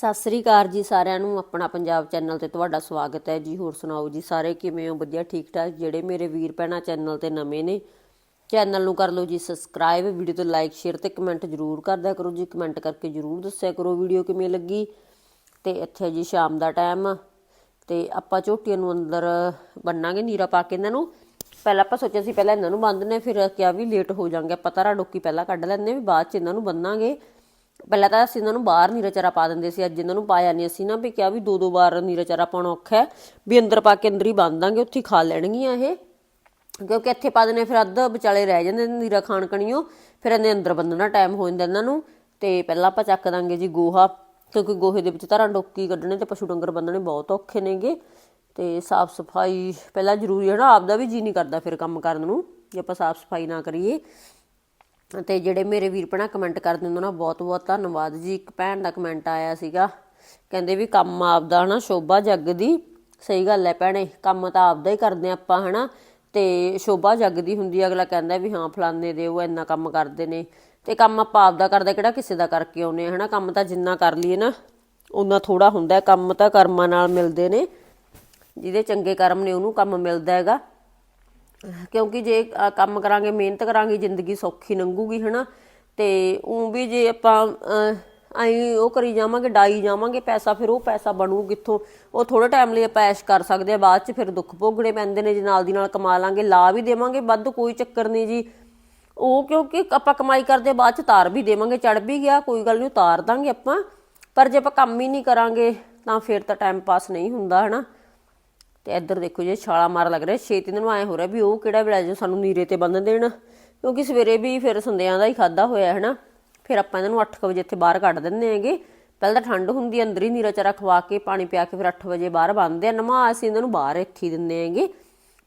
ਸਤਿ ਸ੍ਰੀ ਅਕਾਲ ਜੀ ਸਾਰਿਆਂ ਨੂੰ, ਆਪਣਾ ਪੰਜਾਬ ਚੈਨਲ ਤੇ ਤੁਹਾਡਾ ਸਵਾਗਤ ਹੈ ਜੀ। ਹੋਰ ਸੁਣਾਓ ਜੀ ਸਾਰੇ ਕਿਵੇਂ ਹੋ? ਵਧੀਆ ਠੀਕ ਠਾਕ ਜਿਹੜੇ ਮੇਰੇ ਵੀਰ ਭੈਣਾਂ ਚੈਨਲ ਤੇ ਨਵੇਂ ਨੇ, ਚੈਨਲ ਨੂੰ ਕਰ ਲਓ ਜੀ ਸਬਸਕ੍ਰਾਈਬ, ਵੀਡੀਓ ਤੇ ਲਾਈਕ, ਸ਼ੇਅਰ ਤੇ ਕਮੈਂਟ ਜਰੂਰ ਕਰਦਿਆ ਕਰੋ ਜੀ। ਕਮੈਂਟ ਕਰਕੇ ਜਰੂਰ ਦੱਸਿਆ ਕਰੋ ਵੀਡੀਓ ਕਿਵੇਂ ਲੱਗੀ। ਤੇ ਇੱਥੇ ਜੀ ਸ਼ਾਮ ਦਾ ਟਾਈਮ ਤੇ ਆਪਾਂ ਝੋਟੀਆਂ ਨੂੰ ਅੰਦਰ ਬੰਨਾਂਗੇ ਨੀਰਾ ਪਾ ਕੇ ਇਹਨਾਂ ਨੂੰ। ਪਹਿਲਾਂ ਆਪਾਂ ਸੋਚਿਆ ਸੀ ਪਹਿਲਾਂ ਇਹਨਾਂ ਨੂੰ ਬੰਨ੍ਹਨੇ ਫਿਰ ਕਿਹਾ ਵੀ ਲੇਟ ਹੋ ਜਾਾਂਗੇ ਆਪਾਂ ਤਾਰਾ ਡੋਕੀ ਪਹਿਲਾਂ ਕੱਢ ਲੈਂਦੇ ਵੀ ਬਾਅਦ ਚ ਇਹਨਾਂ ਨੂੰ ਬੰਨਾਂਗੇ। ਪਹਿਲਾਂ ਤਾਂ ਅਸੀਂ ਇਹਨਾਂ ਨੂੰ ਬਾਹਰ ਨੀਰਾ ਚਾਰਾ ਪਾ ਦਿੰਦੇ ਸੀ, ਅੱਜ ਇਹਨਾਂ ਨੂੰ ਪਾਇਆ ਨਹੀਂ ਅਸੀਂ ਨਾ ਵੀ ਕਿਹਾ ਵੀ ਦੋ ਦੋ ਵਾਰ ਨੀਰਾ ਚਾਰਾ ਪਾਉਣਾ ਔਖਾ ਹੈ, ਵੀ ਅੰਦਰ ਪਾ ਕੇ ਅੰਦਰ ਹੀ ਬੰਨ ਦਾਂਗੇ, ਉੱਥੇ ਖਾ ਲੈਣਗੀਆਂ ਇਹ। ਕਿਉਂਕਿ ਇੱਥੇ ਪਾ ਦਨੇ ਫਿਰ ਅੱਧ ਵਿਚਾਲੇ ਰਹਿ ਜਾਂਦੇ ਨੇ ਨੀਰਾ ਖਾਣ ਕਣੀਓ, ਫਿਰ ਇਹਨੇ ਅੰਦਰ ਬੰਨਣਾ ਟਾਈਮ ਹੋ ਜਾਂਦਾ ਇਹਨਾਂ ਨੂੰ। ਤੇ ਪਹਿਲਾਂ ਆਪਾਂ ਚੱਕ ਦਾਂਗੇ ਜੀ ਗੋਹਾ, ਕਿਉਂਕਿ ਗੋਹੇ ਦੇ ਵਿੱਚ ਧਰਾਂ ਡੋਕੀ ਕੱਢਣੇ ਤੇ ਪਸ਼ੂ ਡੰਗਰ ਬੰਨਣੇ ਬਹੁਤ ਔਖੇ ਨੇਗੇ। ਤੇ ਸਾਫ਼ ਸਫ਼ਾਈ ਪਹਿਲਾਂ ਜ਼ਰੂਰੀ ਹੈ ਨਾ, ਆਪਦਾ ਵੀ ਜੀ ਨਹੀਂ ਕਰਦਾ ਫਿਰ ਕੰਮ ਕਰਨ ਨੂੰ, ਜੇ ਆਪਾਂ ਸਾਫ਼ ਸਫ਼ਾਈ ਨਾ ਕਰੀਏ। ਤੇ ਜਿਹੜੇ ਮੇਰੇ ਵੀਰ ਭੈਣਾਂ ਕਮੈਂਟ ਕਰਦੇ ਉਹਨਾਂ ਬਹੁਤ ਬਹੁਤ ਧੰਨਵਾਦ ਜੀ। ਇੱਕ ਭੈਣ ਦਾ ਕਮੈਂਟ ਆਇਆ ਸੀਗਾ, ਕਹਿੰਦੇ ਵੀ ਕੰਮ ਆਪਦਾ ਹਨਾ, ਸ਼ੋਭਾ ਜੱਗਦੀ ਸਹੀ ਗੱਲ ਹੈ ਭੈਣੇ, ਕੰਮ ਤਾਂ ਆਪਦਾ ਹੀ ਕਰਦੇ ਆਪਾਂ ਹਨਾ, ਤੇ ਸ਼ੋਭਾ ਜਗਦੀ ਹੁੰਦੀ ਅਗਲਾ ਕਹਿੰਦਾ ਵੀ ਹਾਂ, ਫਲਾਣੇ ਦੇ ਉਹ ਇੰਨਾ ਕੰਮ ਕਰਦੇ ਨੇ। ਤੇ ਕੰਮ ਆਪਾਂ ਆਪਦਾ ਕਰਦਾ, ਕਿਹੜਾ ਕਿਸੇ ਦਾ ਕਰਕੇ ਆਉਨੇ ਆ ਹਨਾ। ਕੰਮ ਤਾਂ ਜਿੰਨਾ ਕਰ ਲਈਏ ਨਾ ਉਹਨਾਂ ਥੋੜਾ ਹੁੰਦਾ ਕੰਮ ਤਾਂ ਕਰਮਾਂ ਨਾਲ ਮਿਲਦੇ ਨੇ, ਜਿਹਦੇ ਚੰਗੇ ਕਰਮ ਨੇ ਉਹਨੂੰ ਕੰਮ ਮਿਲਦਾ ਹੈਗਾ। ਕਿਉਂਕਿ ਜੇ ਕੰਮ ਕਰਾਂਗੇ, ਮਿਹਨਤ ਕਰਾਂਗੇ, ਜ਼ਿੰਦਗੀ ਸੌਖੀ ਲੰਘੂਗੀ, ਹਨਾ? ਤੇ ਉਹ ਵੀ ਜੇ ਆਪਾਂ ਅਸੀਂ ਉਹ ਕਰੀ ਜਾਵਾਂਗੇ, ਡਾਈ ਜਾਵਾਂਗੇ, ਪੈਸਾ ਫਿਰ ਉਹ ਪੈਸਾ ਬਣੂ ਕਿੱਥੋਂ? ਉਹ ਥੋੜਾ ਟਾਈਮ ਲਈ ਆਪਾਂ ਐਸ਼ ਕਰ ਸਕਦੇ ਆ, ਬਾਅਦ ਚ ਫਿਰ ਦੁੱਖ ਭੋਗਣੇ ਪੈਂਦੇ ਨੇ, ਜੇ ਨਾਲ ਦੀ ਨਾਲ ਕਮਾ ਲਾਂਗੇ, ਲਾ ਵੀ ਦੇਵਾਂਗੇ, ਵੱਧ ਕੋਈ ਚੱਕਰ ਨਹੀਂ ਜੀ। ਉਹ ਕਿਉਂਕਿ ਆਪਾਂ ਕਮਾਈ ਕਰਦੇ, ਬਾਅਦ ਚ ਤਾਰ ਵੀ ਦੇਵਾਂਗੇ ਚੜ ਵੀ ਗਿਆ, ਕੋਈ ਗੱਲ ਨਹੀਂ ਉਤਾਰ ਦਾਂਗੇ ਆਪਾਂ। ਪਰ ਜੇ ਆਪਾਂ ਕੰਮ ਹੀ ਨਹੀਂ ਕਰਾਂਗੇ, ਤਾਂ ਫਿਰ ਤਾਂ ਟਾਈਮ ਪਾਸ ਨਹੀਂ ਹੁੰਦਾ, ਹਨਾ? ਤੇ ਇੱਧਰ ਦੇਖੋ ਜੇ ਛਾਲਾ ਮਾਰ ਲੱਗ ਰਿਹਾ। ਛੇਤੀ ਨੂੰ ਐ ਹੋ ਰਿਹਾ ਵੀ ਉਹ ਕਿਹੜਾ ਵੇਲਾ ਜੋ ਸਾਨੂੰ ਨੀਰੇ ਤੇ ਬੰਨ ਦੇਣ। ਕਿਉਂਕਿ ਸਵੇਰੇ ਵੀ ਫਿਰ ਸੰਦਿਆਂ ਦਾ ਹੀ ਖਾਦਾ ਹੋਇਆ, ਹੈ ਨਾ? ਫਿਰ ਆਪਾਂ ਇਹਨਾਂ ਨੂੰ 8 ਵਜੇ ਇੱਥੇ ਬਾਹਰ ਕੱਢ ਦਿੰਦੇ ਹੈਗੇ। ਪਹਿਲਾਂ ਤਾਂ ਠੰਡ ਹੁੰਦੀ, ਅੰਦਰ ਹੀ ਨੀਰਾ ਚਾਰਾ ਖਵਾ ਕੇ, ਪਾਣੀ ਪਿਆ ਕੇ ਫਿਰ 8 ਵਜੇ ਬਾਹਰ ਬੰਨਦੇ ਆ। ਨਮਾ ਅਸੀਂ ਇਹਨਾਂ ਨੂੰ ਬਾਹਰ ਇੱਥੇ ਹੀ ਦਿੰਦੇ ਹੈਗੇ।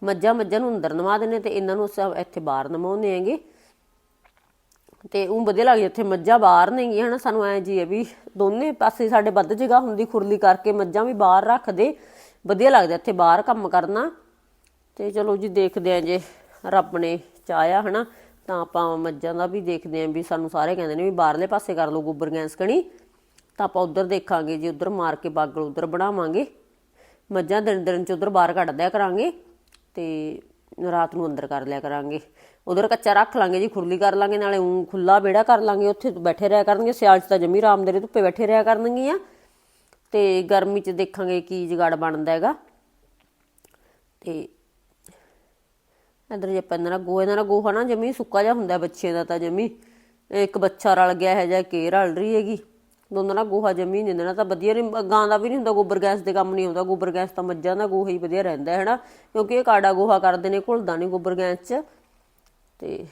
ਮੱਝਾਂ ਮੱਝਾਂ ਨੂੰ ਅੰਦਰ ਨਮਾ ਦਿੰਦੇ ਤੇ ਇਹਨਾਂ ਨੂੰ ਅਸੀਂ ਇੱਥੇ ਬਾਹਰ ਨਮਾਉਂਦੇ ਹੈਗੇ। ਤੇ ਉਹ ਵਧੀਆ ਲੱਗਦੀ ਇੱਥੇ ਮੱਝਾਂ ਬਾਹਰ ਨੇਗੀਆਂ ਹਨਾ ਸਾਨੂੰ ਐ ਜੀ ਹੈ ਵੀ ਦੋਨੇ ਪਾਸੇ ਸਾਡੇ ਵੱਧ ਜਗ੍ਹਾ ਹੁੰਦੀ ਖੁਰਲੀ ਕਰਕੇ ਮੱਝਾਂ ਵੀ ਬਾਹਰ ਰੱਖਦੇ। ਵਧੀਆ ਲੱਗਦਾ ਇੱਥੇ ਬਾਹਰ ਕੰਮ ਕਰਨਾ। ਤੇ ਚਲੋ ਜੀ ਦੇਖਦੇ ਆਂ ਜੇ ਰੱਬ ਨੇ ਚਾਹਿਆ ਹਨਾ, ਤਾਂ ਆਪਾਂ ਮੱਝਾਂ ਦਾ ਵੀ ਦੇਖਦੇ ਆਂ ਵੀ ਸਾਨੂੰ ਸਾਰੇ ਕਹਿੰਦੇ ਨੇ ਵੀ ਬਾਹਰਲੇ ਪਾਸੇ ਕਰ ਲਓ ਗੋਬਰ ਗੈਸ ਕਣੀ। ਤਾਂ ਆਪਾਂ ਉਧਰ ਦੇਖਾਂਗੇ ਜੀ, ਉਧਰ ਮਾਰ ਕੇ ਬਾਗਲ ਉਧਰ ਬਣਾਵਾਂਗੇ। ਮੱਝਾਂ ਦਿਨ ਦਿਨ ਚ ਉਧਰ ਬਾਹਰ ਕੱਢ ਦਿਆ ਕਰਾਂਗੇ ਤੇ ਰਾਤ ਨੂੰ ਅੰਦਰ ਕਰ ਲਿਆ ਕਰਾਂਗੇ। ਉਧਰ ਕੱਚਾ ਰੱਖ ਲਾਂਗੇ ਜੀ, ਖੁਰਲੀ ਕਰ ਲਾਂਗੇ, ਨਾਲੇ ਉਂ ਖੁੱਲਾ ਵਿਹੜਾ ਕਰ ਲਾਂਗੇ, ਉੱਥੇ ਬੈਠੇ ਰਿਹਾ ਕਰਨਗੇ, ਸਿਆਲ ਚ ਤਾਂ ਜਮੀ ਆਰਾਮ ਦੇ ਧੁੱਪੇ ਬੈਠੇ ਰਿਹਾ ਕਰਨਗੀਆਂ। ਤੇ ਗਰਮੀ ਚ ਦੇਖਾਂਗੇ ਕੀ ਜਗਾੜ ਬਣਦਾ ਹੈਗਾ। ਤੇ ਇਧਰ ਜੇ ਆਪਾਂ ਇਹਨਾਂ ਗੋਹੇ ਦਾ ਗੋਹਾ ਨਾ ਜਮੀ ਸੁੱਕਾ ਜਿਹਾ ਹੁੰਦਾ ਬੱਚਿਆਂ ਦਾ ਤਾਂ ਜਮੀ। ਇੱਕ ਬੱਚਾ ਰਲ ਗਿਆ ਹੈ ਜਾਂ ਕੇ ਰਲ ਰਹੀ ਹੈਗੀ। ਦੋਨਾਂ ਦਾ ਗੋਹਾ ਜਮੀ ਨਹੀਂ ਦੇਣਾ ਤਾਂ ਵਧੀਆ ਨਹੀਂ, ਗਾਂ ਦਾ ਵੀ ਨਹੀਂ ਹੁੰਦਾ, ਗੋਬਰ ਗੈਸ ਦੇ ਕੰਮ ਨਹੀਂ ਆਉਂਦਾ, ਗੋਬਰ ਗੈਸ ਤਾਂ ਮੱਝਾਂ ਦਾ ਗੋਹਾ ਹੀ ਵਧੀਆ ਰਹਿੰਦਾ ਹੈ ਨਾ। ਕਿਉਂਕਿ ਇਹ ਕਾੜਾ ਗੋਹਾ ਕਰਦੇ ਨੇ, ਘੁਲਦਾ ਨਹੀਂ ਗੋਬਰ ਗੈਸ 'ਚ। ਤੇ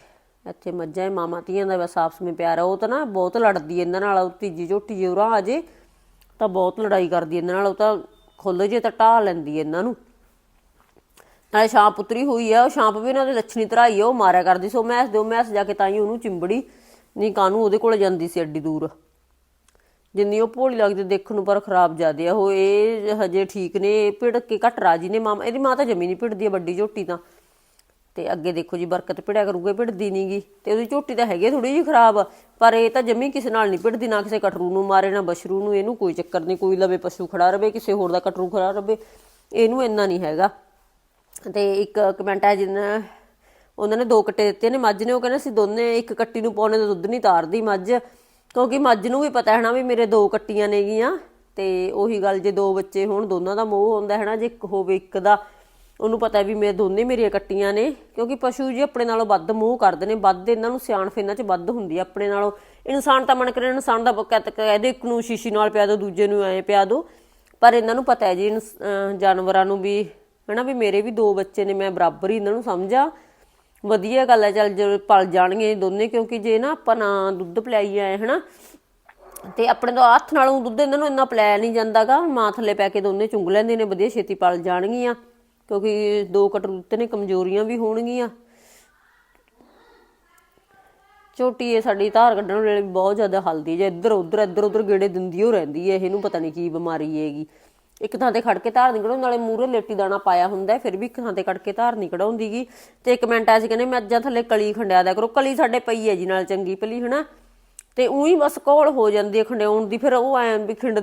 ਇੱਥੇ ਮੱਝਾਂ, ਇਹ ਮਾਮਾ ਧੀਆਂ ਦਾ ਬਸ ਆਪਸ ਵਿੱਚ ਪਿਆਰ ਉਹ ਤਾਂ ਨਾ ਬਹੁਤ ਲੜਦੀ ਇਹਨਾਂ ਨਾਲ ਤੀਜੀ ਝੋਟੀ ਜੇ ਆ ਜੇ। ਤਾਂ ਬਹੁਤ ਲੜਾਈ ਕਰਦੀ ਇਹਨਾਂ ਨਾਲ ਉਹ ਤਾਂ ਖੁੱਲ ਜੇ ਤਾਂ ਢਾਹ ਲੈਂਦੀ ਹੈ ਇਹਨਾਂ ਨੂੰ। ਨਾਲੇ ਸ਼ਾਂਪ ਪੁੱਤਰੀ ਹੋਈ ਆ, ਉਹ ਸ਼ਾਂਪ ਵੀ ਇਹਨਾਂ ਦੇ ਲੱਛਣੀ ਧਰਾਈ ਆ, ਉਹ ਮਾਰਿਆ ਕਰਦੀ ਸੋ। ਮੈਸ ਦਿਓ ਮੈਸ ਜਾ ਕੇ ਤਾਂ ਹੀ ਉਹਨੂੰ ਚਿੰਬੜੀ, ਨਹੀਂ ਕਾਨੂੰ ਉਹਦੇ ਕੋਲ ਜਾਂਦੀ ਸੀ ਐਡੀ ਦੂਰ। ਜਿੰਨੀ ਉਹ ਭੋਲੀ ਲੱਗਦੀ, ਦੇਖਣ ਨੂੰ ਪਰ ਖਰਾਬ ਜਿਆਦੇ ਆ। ਉਹ ਇਹ ਹਜੇ ਠੀਕ ਨੇ, ਇਹ ਭਿੜ ਕੇ ਘਟ ਰਾਜੀ ਨੇ। ਮਾਮਾ ਇਹਦੀ ਮਾਂ ਤਾਂ ਜਮੀ ਨਹੀਂ ਭਿੜਦੀ ਵੱਡੀ ਝੋਟੀ ਤਾਂ। ਤੇ ਅੱਗੇ ਦੇਖੋ ਜੀ ਬਰਕਤ ਭਿੜਿਆ ਕਰੂਗੇ, ਭਿੜਦੀ ਨਹੀਂਗੀ ਤੇ ਉਹਦੀ ਝੋਟੀ ਤਾਂ ਹੈਗੀ ਥੋੜੀ ਜਿਹੀ ਖਰਾਬ, ਪਰ ਇਹ ਤਾਂ ਜੰਮੀ ਕਿਸੇ ਨਾਲ ਨਹੀਂ ਭਿੜਦੀ, ਨਾ ਕਿਸੇ ਕਟਰੂ ਨੂੰ ਮਾਰੇ, ਨਾ ਬਸ਼ਰੂ ਨੂੰ, ਇਹਨੂੰ ਕੋਈ ਚੱਕਰ ਨਹੀਂ ਕੋਈ ਲਵੇ ਪਸ਼ੂ ਖੜਾ ਰਵੇ, ਕਿਸੇ ਹੋਰ ਦਾ ਕਟਰੂ ਖੜਾ ਰਵੇ, ਇਹਨੂੰ ਇੰਨਾ ਨਹੀਂ ਹੈਗਾ। ਤੇ ਇੱਕ ਕਮੈਂਟ ਹੈ ਜਿਹਨਾਂ, ਉਹਨਾਂ ਨੇ ਦੋ ਕੱਟੇ ਦਿੱਤੇ ਨੇ ਮੱਝ ਨੇ, ਉਹ ਕਹਿੰਦੇ ਸੀ ਦੋਨੇ ਇੱਕ ਕੱਟੀ ਨੂੰ ਪਾਉਣੇ ਦਾ ਦੁੱਧ ਨਹੀਂ ਤਾਰਦੀ ਮੱਝ, ਕਿਉਂਕਿ ਮੱਝ ਨੂੰ ਵੀ ਪਤਾ ਹੈ ਨਾ ਵੀ ਮੇਰੇ ਦੋ ਕੱਟੀਆਂ ਨੇਗੀਆਂ, ਤੇ ਉਹੀ ਗੱਲ ਜੇ ਦੋ ਬੱਚੇ ਹੋਣ, ਦੋਨਾਂ ਦਾ ਮੋਹ ਹੁੰਦਾ ਹੈ ਨਾ, ਜੇ ਇੱਕ ਹੋਵੇ ਇੱਕ ਦਾ ਉਹਨੂੰ ਪਤਾ ਵੀ ਮੇਰੇ ਦੋਨੇ ਮੇਰੀਆਂ ਕੱਟੀਆਂ ਨੇ, ਕਿਉਂਕਿ ਪਸ਼ੂ ਜੀ ਆਪਣੇ ਨਾਲੋਂ ਵੱਧ ਮੂੰਹ ਕਰਦੇ ਨੇ, ਵੱਧ ਇਹਨਾਂ ਨੂੰ ਸਿਆਣਪ ਇਹਨਾਂ 'ਚ ਵੱਧ ਹੁੰਦੀ ਆ ਆਪਣੇ ਨਾਲੋਂ। ਇਨਸਾਨ ਤਾਂ ਮਨ ਕਰੇ ਇਨਸਾਨ ਦਾ ਕਹਿ ਕਹਦੇ ਇੱਕ ਨੂੰ ਸ਼ੀਸ਼ੀ ਨਾਲ ਪਿਆ ਦੋ, ਦੂਜੇ ਨੂੰ ਐ ਪਿਆ ਦੋ। ਪਰ ਇਹਨਾਂ ਨੂੰ ਪਤਾ ਹੈ ਜੀ, ਇਨਸ- ਅਹ ਜਾਨਵਰਾਂ ਨੂੰ ਵੀ, ਹਨਾ ਵੀ ਮੇਰੇ ਵੀ ਦੋ ਬੱਚੇ ਨੇ, ਮੈਂ ਬਰਾਬਰ ਹੀ ਇਹਨਾਂ ਨੂੰ ਸਮਝਾ। ਵਧੀਆ ਗੱਲ ਹੈ, ਚੱਲ ਜੇ ਪਲ ਜਾਣਗੇ ਦੋਨੇ, ਕਿਉਂਕਿ ਜੇ ਨਾ ਆਪਾਂ ਨਾ ਦੁੱਧ ਪਿਲਾਈ ਆਏ ਹਨਾ। ਤੇ ਆਪਣੇ ਤੋਂ ਹੱਥ ਨਾਲੋਂ ਦੁੱਧ ਇਹਨਾਂ ਨੂੰ ਇੰਨਾ ਪਿਲਾਇਆ ਨਹੀਂ ਜਾਂਦਾਗਾ, ਮਾਂ ਥੱਲੇ ਪੈ ਕੇ ਦੋਨੇ ਚੁੰਗ ਲੈਂਦੇ ਨੇ, ਵਧੀਆ ਛੇਤੀ ਪਲ ਜਾਣਗੀਆਂ। ਕਿਉਂਕਿ ਦੋ ਕਟਰੂਤੇ ਨੇ, ਕਮਜ਼ੋਰੀਆਂ ਵੀ ਹੋਣਗੀਆਂ। ਝੋਟੀ ਇਹ ਸਾਡੀ ਧਾਰ ਕੱਢਣ ਵੇਲੇ ਬਹੁਤ ਜ਼ਿਆਦਾ ਹਲਦੀ ਜੇ, ਇੱਧਰ ਉੱਧਰ ਇੱਧਰ ਉੱਧਰ ਗੇੜੇ ਦਿੰਦੀ ਹੋ ਰਹਿੰਦੀ ਹੈ ਇਹਨੂੰ ਪਤਾ ਨਹੀਂ ਕੀ ਬਿਮਾਰੀ ਹੈਗੀ। ਇੱਕ ਥਾਂ ਤੇ ਖੜ ਕੇ ਧਾਰ ਨਹੀਂ ਨਾਲੇ ਮੂਰੇ ਲੇਟੀ ਦਾਣਾ ਪਾਇਆ ਹੁੰਦਾ, ਫਿਰ ਵੀ ਇੱਕ ਥਾਂ ਤੇ ਖੜ ਕੇ ਧਾਰ ਨਹੀਂ ਕਢਾਉਂਦੀਗੀ ਤੇ ਇੱਕ ਮਿੰਟ ਅਸੀਂ ਕਹਿੰਦੇ, ਮੈਂ ਮੱਝਾਂ ਥੱਲੇ ਕਲੀ ਖੰਡਿਆ ਦਾ ਕਰੋ। ਕਲੀ ਸਾਡੇ ਪਈ ਹੈ ਜੀ ਨਾਲ ਚੰਗੀ ਭਲੀ, ਹਨਾ? ਤੇ ਉਹੀ ਬਸ ਕੋਲ ਹੋ ਜਾਂਦੀ ਹੈ ਖੰਡਿਆਉਣ ਦੀ, ਫਿਰ ਉਹ ਐਂ ਵੀ ਖਿੰਡ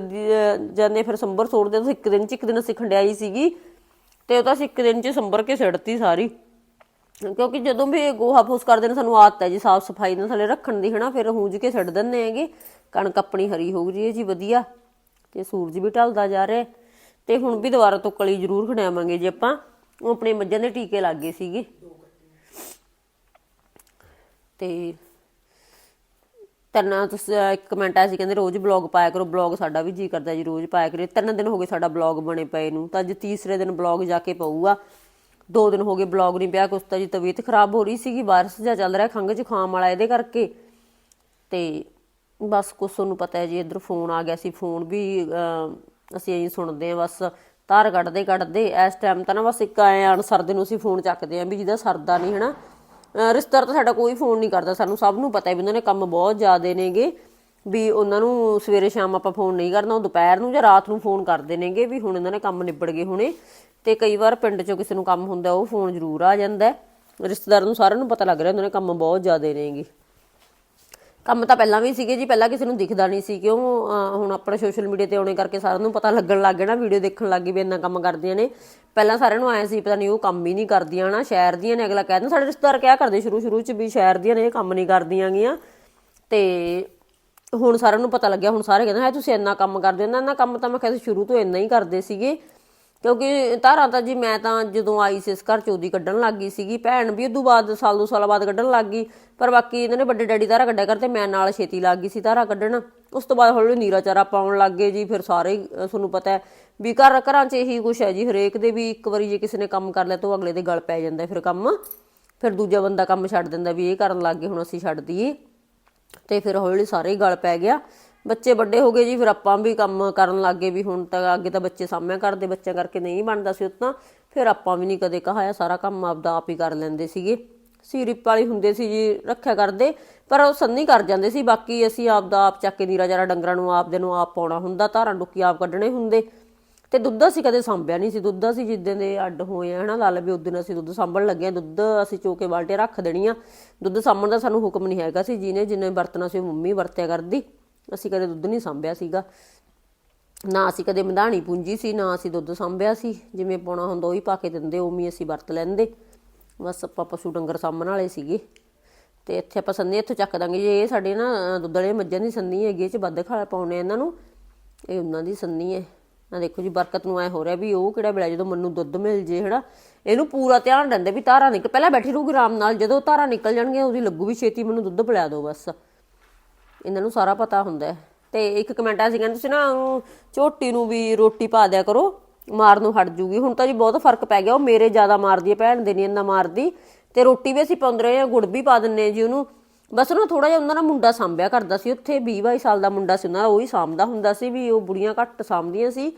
ਜਾਂਦੇ, ਫਿਰ ਸੰਬਰ ਸੋੜਦੇ ਤਾਂ ਇੱਕ ਦਿਨ ਚ ਇੱਕ ਦਿਨ ਅਸੀਂ ਖੰਡਿਆਈ ਸੀਗੀ। ਤੇ ਉਹ ਤਾਂ ਅਸੀਂ ਇੱਕ ਦਿਨ ਚ ਸੰਭਰ ਕੇ ਸਿੱਟਤੀ ਸਾਰੀ। ਕਿਉਂਕਿ ਜਦੋਂ ਵੀ ਇਹ ਗੋਹਾ ਫੂਸ ਕਰਦੇ ਨੇ, ਸਾਨੂੰ ਆਦਤ ਹੈ ਜੀ ਸਾਫ਼ ਸਫ਼ਾਈ ਨਾਲ ਥੱਲੇ ਰੱਖਣ ਦੀ, ਹਨਾ? ਫਿਰ ਹੂੰਜ ਕੇ ਛੱਡ ਦਿੰਦੇ ਹੈਗੇ। ਕਣਕ ਆਪਣੀ ਹਰੀ ਹੋ ਰਹੀ ਹੈ ਜੀ, ਵਧੀਆ। ਤੇ ਸੂਰਜ ਵੀ ਢਲਦਾ ਜਾ ਰਿਹਾ ਤੇ ਹੁਣ ਵੀ ਦੁਬਾਰਾ ਤੋਂ ਕਲੀ ਜ਼ਰੂਰ ਖੜਾਵਾਂਗੇ ਜੇ ਆਪਾਂ। ਉਹ ਆਪਣੇ ਮੱਝਾਂ ਦੇ ਟੀਕੇ ਲੱਗੇ ਸੀਗੇ। ਤੇ ਤਰਨਾ ਤੁਸੀਂ ਇੱਕ ਕਮੈਂਟ ਆਇਆ ਸੀ ਕਹਿੰਦੇ ਰੋਜ਼ ਬਲੌਗ ਪਾਇਆ ਕਰੋ ਬਲੌਗ ਸਾਡਾ ਵੀ ਜੀ ਕਰਦਾ ਜੀ ਰੋਜ਼ ਪਾਇਆ ਕਰੇ ਤਿੰਨ ਦਿਨ ਹੋ ਗਏ ਸਾਡਾ ਬਲੌਗ ਬਣੇ ਪਏ ਨੂੰ ਤਾਂ ਅੱਜ ਤੀਸਰੇ ਦਿਨ ਬਲੌਗ ਜਾ ਕੇ ਪਊਗਾ। ਦੋ ਦਿਨ ਹੋ ਗਏ ਬਲੌਗ ਨਹੀਂ ਪਿਆ ਕੁਛ ਤਾਂ ਜੀ ਤਬੀਅਤ ਖਰਾਬ ਹੋ ਰਹੀ ਸੀਗੀ ਬਾਰਿਸ਼ ਜਿਹਾ ਚੱਲ ਰਿਹਾ ਖੰਘ ਜ਼ੁਕਾਮ ਵਾਲਾ ਇਹਦੇ ਕਰਕੇ। ਤੇ ਬਸ ਕੁਛ ਤੁਹਾਨੂੰ ਪਤਾ ਹੈ ਜੀ ਇਧਰ ਫੋਨ ਆ ਗਿਆ ਸੀ ਫੋਨ ਵੀ ਅਹ, ਅਸੀਂ ਐਂ ਸੁਣਦੇ ਆ ਬਸ ਤਾਰ ਕੱਢਦੇ ਕੱਢਦੇ ਇਸ ਟਾਈਮ ਤਾਂ ਨਾ ਬਸ ਇੱਕ ਐ ਅਨਸਰ ਦੇ ਨੂੰ ਅਸੀਂ ਫੋਨ ਚੱਕਦੇ ਆ ਵੀ ਜਿਹਦਾ ਸਰਦਾ ਨਹੀਂ ਹਨਾ। ਰਿਸ਼ਤੇਦਾਰ ਤਾਂ ਸਾਡਾ ਕੋਈ ਫੋਨ ਨਹੀਂ ਕਰਦਾ, ਸਾਨੂੰ ਸਭ ਨੂੰ ਪਤਾ ਹੈ ਵੀ ਉਹਨਾਂ ਨੇ ਕੰਮ ਬਹੁਤ ਜ਼ਿਆਦੇ ਨੇਗੇ, ਵੀ ਉਹਨਾਂ ਨੂੰ ਸਵੇਰੇ ਸ਼ਾਮ ਆਪਾਂ ਫੋਨ ਨਹੀਂ ਕਰਨਾ, ਉਹ ਦੁਪਹਿਰ ਨੂੰ ਜਾਂ ਰਾਤ ਨੂੰ ਫੋਨ ਕਰਦੇ ਨੇਗੇ ਵੀ ਹੁਣ ਇਹਨਾਂ ਨੇ ਕੰਮ ਨਿਬੜ ਗਏ ਹੁਣੇ ਤੇ ਕਈ ਵਾਰ ਪਿੰਡ 'ਚੋਂ ਕਿਸੇ ਨੂੰ ਕੰਮ ਹੁੰਦਾ, ਉਹ ਫੋਨ ਜ਼ਰੂਰ ਆ ਜਾਂਦਾ ਹੈ। ਰਿਸ਼ਤੇਦਾਰ ਨੂੰ ਸਾਰਿਆਂ ਨੂੰ ਪਤਾ ਲੱਗ ਰਿਹਾ ਉਹਨਾਂ ਨੇ ਕੰਮ ਬਹੁਤ ਜ਼ਿਆਦੇ ਨੇਗੇ ਕੰਮ ਤਾਂ ਪਹਿਲਾਂ ਵੀ ਸੀਗੇ ਜੀ, ਪਹਿਲਾਂ ਕਿਸੇ ਨੂੰ ਦਿਖਦਾ ਨਹੀਂ ਸੀ ਕਿਉਂ, ਅਹ, ਹੁਣ ਆਪਣਾ ਸੋਸ਼ਲ ਮੀਡੀਆ ਤੇ ਆਉਣੇ ਕਰਕੇ ਸਾਰਿਆਂ ਨੂੰ ਪਤਾ ਲੱਗਣ ਲੱਗ ਗਿਆ ਨਾ ਵੀਡੀਓ ਦੇਖਣ ਲੱਗ ਗਏ ਵੀ ਇੰਨਾ ਕੰਮ ਕਰਦੀਆਂ ਨੇ। ਪਹਿਲਾਂ ਸਾਰਿਆਂ ਨੂੰ ਆਇਆ ਸੀ, ਪਤਾ ਨਹੀਂ ਉਹ ਕੰਮ ਹੀ ਨਹੀਂ ਕਰਦੀਆਂ ਨਾ ਸ਼ਹਿਰ ਦੀਆਂ ਨੇ, ਅਗਲਾ ਕਹਿੰਦਾ ਸਾਡੇ ਰਿਸ਼ਤੇਦਾਰ ਕਿਆ ਕਰਦੇ ਸ਼ੁਰੂ ਸ਼ੁਰੂ ਚ ਵੀ ਸ਼ਹਿਰ ਦੀਆਂ ਨੇ, ਇਹ ਕੰਮ ਨਹੀਂ ਕਰਦੀਆਂ ਗੀਆਂ। ਤੇ ਹੁਣ ਸਾਰਿਆਂ ਨੂੰ ਪਤਾ ਲੱਗਿਆ, ਹੁਣ ਸਾਰੇ ਕਹਿੰਦੇ ਹੈ ਤੁਸੀਂ ਇੰਨਾ ਕੰਮ ਕਰਦੇ ਹੋ ਨਾ ਇੰਨਾ ਕੰਮ ਤਾਂ ਮੈਂ ਕਹਿੰਦਾ ਸ਼ੁਰੂ ਤੋਂ ਇੰਨਾ ਹੀ ਕਰਦੇ ਸੀਗੇ। ਕਿਉਂਕਿ ਧਾਰਾਂ ਤਾਂ ਜੀ ਮੈਂ ਤਾਂ ਜਦੋਂ ਆਈ ਸੀ ਇਸ ਘਰ ਚ ਉਹਦੀ ਕੱਢਣ ਲੱਗ ਗਈ ਸੀਗੀ। ਭੈਣ ਵੀ ਉਦੋਂ ਬਾਅਦ ਸਾਲ ਦੋ ਸਾਲ ਬਾਅਦ ਕੱਢਣ ਲੱਗ ਗਈ, ਪਰ ਬਾਕੀ ਇਹਨਾਂ ਨੇ ਵੱਡੇ ਡੈਡੀ ਧਾਰਾ ਕੱਢਿਆ ਕਰਦੇ, ਮੈਂ ਨਾਲ ਛੇਤੀ ਲੱਗ ਗਈ ਸੀ ਧਾਰਾ ਕੱਢਣ। ਉਸ ਤੋਂ ਬਾਅਦ ਹੌਲੀ ਨੀਰਾ ਚਾਰਾ ਪਾਉਣ ਲੱਗ ਗਏ ਜੀ, ਫਿਰ ਸਾਰੇ ਤੁਹਾਨੂੰ ਪਤਾ ਹੈ ਵੀ ਘਰ, ਘਰਾਂ 'ਚ ਇਹੀ ਕੁਛ ਹੈ ਜੀ, ਹਰੇਕ ਦੇ ਵੀ ਇੱਕ ਵਾਰੀ ਜੇ ਕਿਸੇ ਨੇ ਕੰਮ ਕਰ ਲਿਆ ਤਾਂ ਉਹ ਅਗਲੇ ਦੇ ਗਲ ਪੈ ਜਾਂਦਾ ਫਿਰ ਕੰਮ। ਫਿਰ ਦੂਜਾ ਬੰਦਾ ਕੰਮ ਛੱਡ ਦਿੰਦਾ ਵੀ ਇਹ ਕਰਨ ਲੱਗ ਗਏ, ਹੁਣ ਅਸੀਂ ਛੱਡ ਦਈਏ। ਤੇ ਫਿਰ ਹੌਲੀ ਸਾਰੇ ਹੀ ਗਲ ਪੈ ਗਿਆ। ਬੱਚੇ ਵੱਡੇ ਹੋ ਗਏ ਜੀ, ਫਿਰ ਆਪਾਂ ਵੀ ਕੰਮ ਕਰਨ ਲੱਗ ਗਏ ਵੀ ਹੁਣ ਤਾਂ ਅੱਗੇ ਤਾਂ ਬੱਚੇ ਸਾਹਮਣੇ ਕਰਦੇ, ਬੱਚਿਆਂ ਕਰਕੇ ਨਹੀਂ ਬਣਦਾ ਸੀ ਉਤਾਂ ਫਿਰ ਆਪਾਂ ਵੀ ਨਹੀਂ ਕਦੇ ਕਹਾਇਆ ਸਾਰਾ ਕੰਮ ਆਪਦਾ ਆਪ ਹੀ ਕਰ ਲੈਂਦੇ ਸੀਗੇ। ਸੀਰਿਪ ਵਾਲੀ ਹੁੰਦੇ ਸੀ ਜੀ, ਰੱਖਿਆ ਕਰਦੇ, ਪਰ ਉਹ ਸੰਨੀ ਕਰ ਜਾਂਦੇ ਸੀ। ਬਾਕੀ ਅਸੀਂ ਆਪਦਾ ਆਪ ਚੱਕ ਕੇ ਨੀਰਾ ਜਾਰਾ ਡੰਗਰਾਂ ਨੂੰ ਆਪਦੇ ਨੂੰ ਆਪ ਪਾਉਣਾ ਹੁੰਦਾ, ਧਾਰਾਂ ਡੁੱਕੀ ਆਪ ਕੱਢਣੇ ਹੁੰਦੇ। ਤੇ ਦੁੱਧ ਅਸੀਂ ਕਦੇ ਸਾਂਭਿਆ ਨਹੀਂ ਸੀ। ਦੁੱਧ ਅਸੀਂ ਜਿੱਦਾਂ ਦੇ ਅੱਡ ਹੋਏ ਆ, ਹਨਾ, ਲਾ ਲਵੇ ਉਦੋਂ ਅਸੀਂ ਦੁੱਧ ਸਾਂਭਣ ਲੱਗੇ ਆ। ਦੁੱਧ ਅਸੀਂ ਚੋਕੇ ਬਾਲਟੇ ਰੱਖ ਦੇਣੀਆਂ। ਦੁੱਧ ਸਾਂਭਣ ਦਾ ਸਾਨੂੰ ਹੁਕਮ ਨਹੀਂ ਹੈਗਾ ਸੀ। ਜਿਹਨੇ ਜਿੰਨੇ ਵਰਤਣਾ ਸੀ ਉਹ ਮੰਮੀ ਵਰਤਿਆ ਕਰਦੀ ਅਸੀਂ ਕਦੇ ਦੁੱਧ ਨਹੀਂ ਸਾਂਭਿਆ ਸੀਗਾ। ਨਾ ਅਸੀਂ ਕਦੇ ਮਧਾਣੀ ਪੂੰਜੀ ਸੀ, ਨਾ ਅਸੀਂ ਦੁੱਧ ਸਾਂਭਿਆ ਸੀ। ਜਿਵੇਂ ਪਾਉਣਾ ਹੁੰਦਾ ਉਹੀ ਪਾ ਕੇ ਦਿੰਦੇ, ਉਵੇਂ ਹੀ ਅਸੀਂ ਵਰਤ ਲੈਂਦੇ। ਬਸ ਆਪਾਂ ਪਸ਼ੂ ਡੰਗਰ ਸਾਂਭਣ ਵਾਲੇ ਸੀਗੇ। ਤੇ ਇੱਥੇ ਆਪਾਂ ਸੰਨੀ ਇੱਥੋਂ ਚੱਕ ਦਾਂਗੇ। ਜੇ ਇਹ ਸਾਡੇ ਨਾ ਦੁੱਧ ਵਾਲੇ ਮੱਝਾਂ ਦੀ ਸੰਨੀ ਹੈਗੀ, ਇਹ ਚ ਵੱਧ ਖਾਲਾ ਪਾਉਣੇ ਆ ਇਹਨਾਂ ਨੂੰ, ਇਹ ਉਹਨਾਂ ਦੀ ਸੰਨੀ ਹੈ ਆ ਦੇਖੋ ਜੀ, ਬਰਕਤ ਨੂੰ ਐ ਹੋ ਰਿਹਾ ਵੀ ਉਹ ਕਿਹੜਾ ਵੇਲਾ ਜਦੋਂ ਮੈਨੂੰ ਦੁੱਧ ਮਿਲ ਜੇ, ਹਨਾ। ਇਹਨੂੰ ਪੂਰਾ ਧਿਆਨ ਰਹਿੰਦਾ ਵੀ ਧਾਰਾਂ ਨਿਕਲ ਪਹਿਲਾਂ ਬੈਠੀ ਰਹੂਗੀ ਆਰਾਮ ਨਾਲ। ਜਦੋਂ ਧਾਰਾਂ ਨਿਕਲ ਜਾਣਗੀਆਂ, ਉਹਦੀ ਲੱਗੂ ਵੀ ਛੇਤੀ ਮੈਨੂੰ ਦੁੱਧ ਪਿਲਾ ਦਿਓ ਬਸ। ਇਹਨਾਂ ਨੂੰ ਸਾਰਾ ਪਤਾ ਹੁੰਦਾ ਤੇ ਇੱਕ ਕਮੈਂਟ ਆ ਸੀ ਕਹਿੰਦੇ ਤੁਸੀਂ ਨਾ ਝੋਟੀ ਨੂੰ ਵੀ ਰੋਟੀ ਪਾ ਦਿਆ ਕਰੋ, ਮਾਰ ਨੂੰ ਹਟ ਜੂਗੀ। ਹੁਣ ਤਾਂ ਜੀ ਬਹੁਤ ਫ਼ਰਕ ਪੈ ਗਿਆ, ਉਹ ਮੇਰੇ ਜ਼ਿਆਦਾ ਮਾਰਦੀ ਹੈ, ਭੈਣ ਦੇ ਨਹੀਂ ਇੰਨਾ ਮਾਰਦੀ। ਤੇ ਰੋਟੀ ਵੀ ਅਸੀਂ ਪਾਉਂਦੇ ਰਹੇ ਹਾਂ ਗੁੜ ਵੀ ਪਾ ਦਿੰਨੇ ਆ ਜੀ ਉਹਨੂੰ। ਬਸ ਉਹਨੂੰ ਥੋੜਾ ਜਿਹਾ ਉਹਨਾਂ ਦਾ ਮੁੰਡਾ ਸਾਂਭਿਆ ਕਰਦਾ ਸੀ। ਉੱਥੇ 20 22 ਸਾਲ ਦਾ ਮੁੰਡਾ ਸੀ, ਉਹਨਾਂ ਦਾ ਉਹ ਹੀ ਸਾਂਭਦਾ ਹੁੰਦਾ ਸੀ ਵੀ ਉਹ ਬੁੜੀਆਂ ਘੱਟ ਸਾਂਭਦੀਆਂ ਸੀ।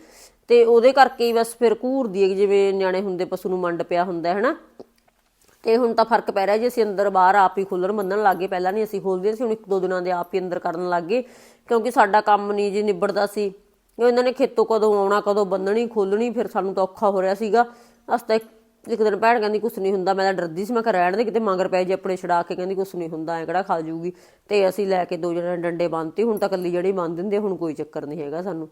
ਤੇ ਉਹਦੇ ਕਰਕੇ ਹੀ ਬਸ ਫਿਰ ਘੂਰਦੀ ਹੈ ਜਿਵੇਂ ਨਿਆਣੇ ਹੁੰਦੇ, ਪਸ਼ੂ ਨੂੰ ਮੰਡ ਪਿਆ ਹੁੰਦਾ, ਹੈ ਹਨਾ ਤੇ ਹੁਣ ਤਾਂ ਫ਼ਰਕ ਪੈ ਰਿਹਾ ਜੀ, ਅਸੀਂ ਅੰਦਰ ਬਾਹਰ ਆਪ ਹੀ ਖੋਲਣ ਬੰਨਣ ਲੱਗੇ ਪਹਿਲਾਂ ਨਹੀਂ ਅਸੀਂ ਖੋਲਦੇ ਸੀ, ਹੁਣ ਇੱਕ ਦੋ ਦਿਨਾਂ ਦੇ ਆਪ ਹੀ ਅੰਦਰ ਕਰਨ ਲੱਗੇ ਕਿਉਂਕਿ ਸਾਡਾ ਕੰਮ ਨਹੀਂ ਜੀ ਨਿਬੜਦਾ ਸੀ। ਇਹਨਾਂ ਨੇ ਖੇਤੋਂ ਕਦੋਂ ਆਉਣਾ, ਕਦੋਂ ਬੰਨਣੀ ਖੋਲਣੀ ਫਿਰ ਸਾਨੂੰ ਤਾਂ ਔਖਾ ਹੋ ਰਿਹਾ ਸੀਗਾ। ਅਸ ਤਾਂ ਇੱਕ ਦਿਨ ਭੈਣ ਕਹਿੰਦੀ, ਕੁਛ ਨਹੀਂ ਹੁੰਦਾ। ਮੈਂ ਤਾਂ ਡਰਦੀ ਸੀ, ਮੈਂ ਕਿਹਾ ਰਹਿਣ ਦੇ, ਕਿਤੇ ਮੰਗਰ ਪੈ ਜੇ ਆਪਣੇ ਛਡਾ ਕੇ, ਕਹਿੰਦੀ, ਕੁਛ ਨਹੀਂ ਹੁੰਦਾ, ਐ ਕਿਹੜਾ ਖਾ ਜੂਗੀ? ਤੇ ਅਸੀਂ ਲੈ ਕੇ ਦੋ ਜਣੇ ਡੰਡੇ ਬੰਨਤੇ, ਹੁਣ ਤਾਂ ਕੱਲੀ ਜਿਹੜੀ ਬੰਨ ਦਿੰਦੇ ਹੁਣ ਕੋਈ ਚੱਕਰ ਨਹੀਂ ਹੈਗਾ ਸਾਨੂੰ।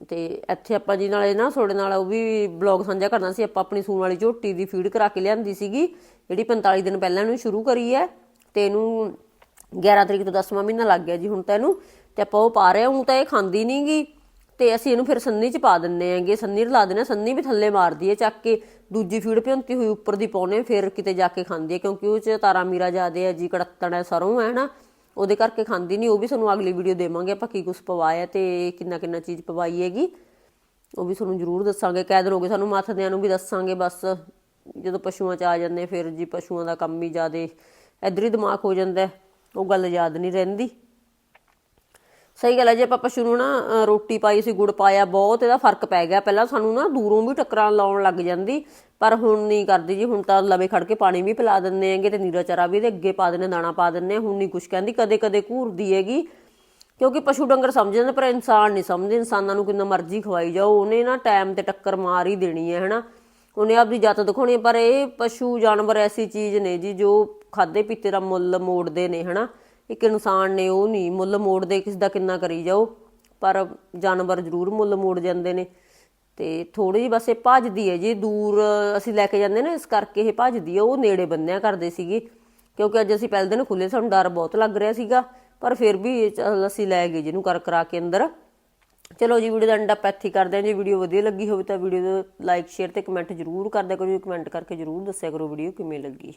ਤੇ ਇੱਥੇ ਆਪਾਂ ਜੀ ਨਾਲੇ ਨਾ ਤੁਹਾਡੇ ਨਾਲ ਉਹ ਵੀ ਬਲੌਗ ਸਾਂਝਾ ਕਰਨਾ ਸੀ ਆਪਾਂ ਆਪਣੀ ਸੂਣ ਵਾਲੀ ਝੋਟੀ ਦੀ ਫੀਡ ਕਰਾ ਕੇ ਲਿਆਂਦੀ ਸੀਗੀ ਜਿਹੜੀ 45 ਦਿਨ ਪਹਿਲਾਂ ਇਹਨੂੰ ਸ਼ੁਰੂ ਕਰੀ ਹੈ ਤੇ ਇਹਨੂੰ 11 ਤਰੀਕ ਤੋਂ 10ਵਾਂ ਮਹੀਨਾ ਲੱਗ ਗਿਆ ਜੀ ਹੁਣ ਤਾਂ ਇਹਨੂੰ ਤੇ ਆਪਾਂ ਉਹ ਪਾ ਰਹੇ ਹਾਂ ਹੁਣ ਤਾਂ ਇਹ ਖਾਂਦੀ ਨਹੀਂਗੀ ਤੇ ਅਸੀਂ ਇਹਨੂੰ ਫਿਰ ਸੰਨੀ 'ਚ ਪਾ ਦਿੰਨੇ ਆਂਗੇ ਸੰਨੀ ਰਲਾ ਦਿੰਨੇ ਹਾਂ, ਸੰਨੀ ਵੀ ਥੱਲੇ ਮਾਰਦੀ ਹੈ ਚੱਕ ਕੇ ਦੂਜੀ ਫੀਡ ਭਿਉਂਤੀ ਹੋਈ ਉੱਪਰ ਦੀ ਪਾਉਨੇ ਫਿਰ ਕਿਤੇ ਜਾ ਕੇ ਖਾਂਦੀ ਹੈ ਕਿਉਂਕਿ ਉਹ 'ਚ ਤਾਰਾ ਮੀਰਾ ਜਾਦੇ ਹੈ ਜੀ ਕੜੱਤਣ ਹੈ ਸਰੋਂ ਹੈ ਹਨਾ। ਉਹਦੇ ਕਰਕੇ ਖਾਂਦੀ ਨਹੀਂ ਉਹ ਵੀ ਤੁਹਾਨੂੰ ਅਗਲੀ ਵੀਡੀਓ ਦੇਵਾਂਗੇ, ਆਪਾਂ ਕੀ ਕੁਝ ਪਵਾਇਆ ਤੇ ਕਿੰਨਾ ਕਿੰਨਾ ਚੀਜ਼ ਪਵਾਈ ਹੈਗੀ। ਉਹ ਵੀ ਤੁਹਾਨੂੰ ਜ਼ਰੂਰ ਦੱਸਾਂਗੇ ਕਹਿ ਦਿਨੋਗੇ ਸਾਨੂੰ ਮੱਥਦਿਆਂ ਨੂੰ ਵੀ ਦੱਸਾਂਗੇ ਬਸ। ਜਦੋਂ ਪਸ਼ੂਆਂ 'ਚ ਆ ਜਾਂਦੇ ਫਿਰ ਜੀ ਪਸ਼ੂਆਂ ਦਾ ਕੰਮ ਹੀ ਜ਼ਿਆਦੇ, ਇੱਧਰ ਹੀ ਦਿਮਾਗ ਹੋ ਜਾਂਦਾ ਉਹ ਗੱਲ ਯਾਦ ਨਹੀਂ ਰਹਿੰਦੀ। ਸਹੀ ਗੱਲ ਹੈ ਜੇ ਆਪਾਂ ਪਸ਼ੂ ਨੂੰ ਨਾ ਰੋਟੀ ਪਾਈ ਸੀ ਗੁੜ ਪਾਇਆ ਬਹੁਤ ਇਹਦਾ ਫ਼ਰਕ ਪੈ ਗਿਆ। ਪਹਿਲਾਂ ਸਾਨੂੰ ਨਾ ਦੂਰੋਂ ਵੀ ਟੱਕਰਾਂ ਲਾਉਣ ਲੱਗ ਜਾਂਦੀ ਪਰ ਹੁਣ ਨਹੀਂ ਕਰਦੀ ਜੀ। ਹੁਣ ਤਾਂ ਲਵੇ ਖੜ ਕੇ ਪਾਣੀ ਵੀ ਪਿਲਾ ਦਿੰਦੇ ਆਂਗੇ ਤੇ ਨੀਰਾ ਚਾਰਾ ਵੀ ਇਹਦੇ ਅੱਗੇ ਪਾ ਦਿੰਦੇ ਦਾਣਾ ਪਾ ਦਿੰਦੇ ਹਾਂ। ਹੁਣ ਨਹੀਂ ਕੁਛ ਕਹਿੰਦੀ ਕਦੇ ਕਦੇ ਘੂਰਦੀ ਹੈਗੀ। ਕਿਉਂਕਿ ਪਸ਼ੂ ਡੰਗਰ ਸਮਝ ਜਾਂਦੇ ਪਰ ਇਨਸਾਨ ਨਹੀਂ ਸਮਝਦੇ। ਇਨਸਾਨਾਂ ਨੂੰ ਕਿੰਨਾ ਮਰਜ਼ੀ ਖਵਾਈ ਜਾਓ। ਉਹਨੇ ਨਾ ਟਾਈਮ ਤੇ ਟੱਕਰ ਮਾਰ ਹੀ ਦੇਣੀ ਹੈ ਹਨਾ। ਉਹਨੇ ਆਪਦੀ ਜਾਤ ਦਿਖਾਉਣੀ ਹੈ, ਪਰ ਇਹ ਪਸ਼ੂ ਜਾਨਵਰ ਐਸੀ ਚੀਜ਼ ਨੇ ਜੀ ਜੋ ਖਾਦੇ ਪੀਤੇ ਦਾ ਮੁੱਲ ਮੋੜਦੇ ਨੇ ਹਨਾ। ਇੱਕ ਇਨਸਾਨ ਨੇ ਉਹ ਨਹੀਂ, ਮੁੱਲ ਮੋੜਦੇ, ਕਿਸ ਦਾ ਕਿੰਨਾ ਕਰੀ ਜਾਓ। ਪਰ ਜਾਨਵਰ ਜ਼ਰੂਰ ਮੁੱਲ ਮੋੜ ਜਾਂਦੇ ਨੇ। ਤੇ ਥੋੜੀ ਜਿਹੀ ਬਸ ਇਹ ਭੱਜਦੀ ਹੈ ਜੇ, ਦੂਰ ਅਸੀਂ ਲੈ ਕੇ ਜਾਂਦੇ ਨੇ, ਇਸ ਕਰਕੇ ਇਹ ਭੱਜਦੀ ਹੈ। ਉਹ ਨੇੜੇ ਬੰਨਿਆ ਕਰਦੇ ਸੀਗੇ। ਕਿਉਂਕਿ ਅੱਜ ਅਸੀਂ ਪਹਿਲੇ ਦਿਨ ਖੁੱਲੇ ਸਾਨੂੰ ਡਰ ਬਹੁਤ ਲੱਗ ਰਿਹਾ ਸੀਗਾ। ਪਰ ਫਿਰ ਵੀ ਅਸੀਂ ਲੈ ਗਏ ਜਿਹਨੂੰ ਕਰ ਕਰਾ ਕੇ ਅੰਦਰ। ਚਲੋ ਜੀ, ਵੀਡੀਓ ਦਾ ਐਂਡ ਅਪ ਇੱਥੇ ਕਰਦੇ ਹਾਂ। ਜੇ ਵੀਡੀਓ ਵਧੀਆ ਲੱਗੀ ਹੋਵੇ ਤਾਂ ਵੀਡੀਓ ਨੂੰ ਲਾਈਕ ਸ਼ੇਅਰ ਤੇ ਕਮੈਂਟ ਜ਼ਰੂਰ ਕਰਦਿਆ ਕਰੋ। ਕਮੈਂਟ ਕਰਕੇ ਜ਼ਰੂਰ ਦੱਸਿਆ ਕਰੋ ਵੀਡੀਓ ਕਿਵੇਂ ਲੱਗੀ।